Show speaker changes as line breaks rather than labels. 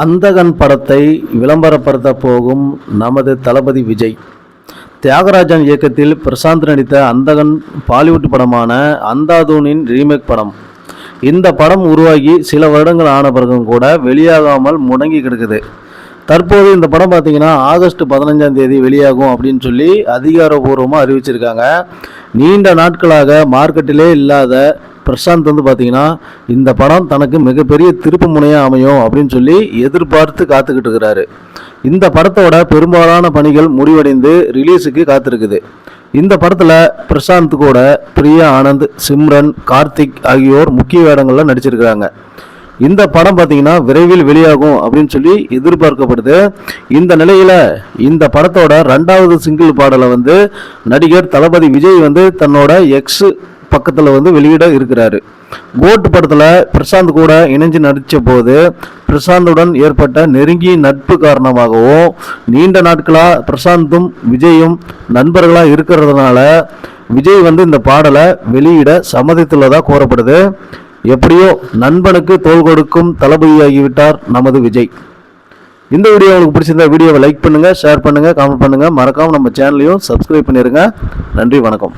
அந்தகன் படத்தை விளம்பரப்படுத்த போகும் நமது தளபதி விஜய். தியாகராஜன் இயக்கத்தில் பிரசாந்த் நடித்த அந்தகன் பாலிவுட் படமான அந்தாதூனின் ரீமேக் படம். இந்த படம் உருவாகி சில வருடங்கள் ஆன பிறகும் கூட வெளியாகாமல் முடங்கி கிடக்குது. தற்போது இந்த படம் பார்த்தீங்கன்னா ஆகஸ்ட் பதினஞ்சாம் தேதி வெளியாகும் அப்படின்னு சொல்லி அதிகாரபூர்வமாக அறிவிச்சிருக்காங்க. நீண்ட நாட்களாக மார்க்கெட்டிலே இல்லாத பிரசாந்த் வந்து பார்த்தீங்கன்னா இந்த படம் தனக்கு மிகப்பெரிய திருப்பு முனையாக அமையும் அப்படின்னு சொல்லி எதிர்பார்த்து காத்துக்கிட்டு இருக்கிறாரு. இந்த படத்தோட பெரும்பாலான பணிகள் முடிவடைந்து ரிலீஸுக்கு காத்திருக்குது. இந்த படத்தில் பிரசாந்த் கூட பிரியா ஆனந்த் சிம்ரன் கார்த்திக் ஆகியோர் முக்கிய வேடங்களில் நடிச்சிருக்கிறாங்க. இந்த படம் பார்த்தீங்கன்னா விரைவில் வெளியாகும் அப்படின்னு சொல்லி எதிர்பார்க்கப்படுது. இந்த நிலையில் இந்த படத்தோட ரெண்டாவது சிங்கிள் பாடலை வந்து நடிகர் தளபதி விஜய் வந்து தன்னோட எக்ஸ் பக்கத்தில் வந்து வெளியிட இருக்கிறாரு. கோட் படத்தில் பிரசாந்த் கூட இணைஞ்சு நடித்த போது பிரசாந்துடன் ஏற்பட்ட நெருங்கிய நட்பு காரணமாகவும் நீண்ட நாட்களாக பிரசாந்தும் விஜயும் நண்பர்களாக இருக்கிறதுனால விஜய் வந்து இந்த பாடலை வெளியிட சம்மதித்துள்ளதாக கூறப்படுது. எப்படியோ நண்பனுக்கு தோல் கொடுக்கும் தளபதியாகிவிட்டார் நமது விஜய். இந்த வீடியோ உங்களுக்கு பிடிச்சிருந்தா வீடியோவை லைக் பண்ணுங்கள் ஷேர் பண்ணுங்கள் காமெண்ட் பண்ணுங்கள் மறக்காமல் நம்ம சேனலையும் சப்ஸ்கிரைப் பண்ணிடுங்க நன்றி வணக்கம்.